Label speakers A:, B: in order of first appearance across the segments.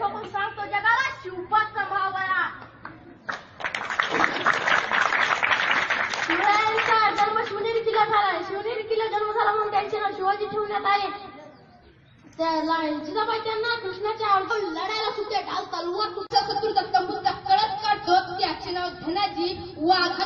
A: ठोकून सांगतो जगाला शिवपाचा भावया शिवरायांचा जन्म शिवनेरी किल्ला झाला शिवनेरी किल्ला जन्म झाला म्हणून त्यांचे नाव शिवाजी ठेवण्यात आले त्याला जिजाबाई त्यांना कृष्णाच्या आवडून लढायला सुद्धा ढाल तलवार तुझा शत्रूचा तंबूचा कळस काढतो त्याचे नाव धनाजी वाघ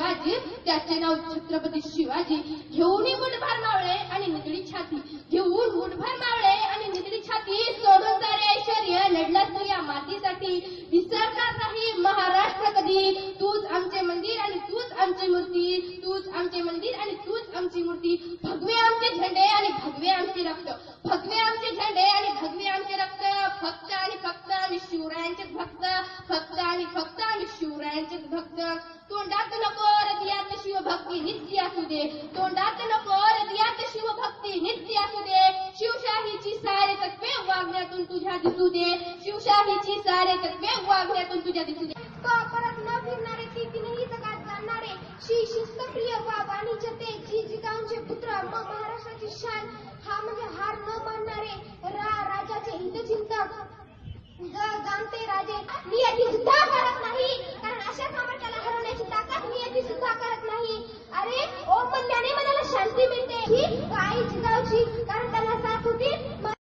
A: शिवाजी त्याचे नाव छत्रपती शिवाजी. घेऊन मुठभार मावळे आणि निगडी छाती. घेऊन मुठभार मावळे आणि निगडी छाती सोडून सारे ऐश्वर्य लढला तू या मातीसाठी. विसरणार नाही महाराष्ट्र कधी. तूच आमचे मंदिर आणि तूच आमची मूर्ती. तूच आमचे मंदिर आणि तूच आमची मूर्ती. भगवे आमचे झेंडे आणि भगवे आमचे रक्त. शिवरायांचे भक्त. तोंडात नको शिव शिवभक्ती नित्य असू दे. तोंडात नको शिव शिवभक्ती नित्य असू दे. शिवशाहीची सारे तत्वे वागण्यातून तुझ्या दिसू दे. शिवशाहीची सारे तत्वे वागण्यातून तुझ्या दिसू दे.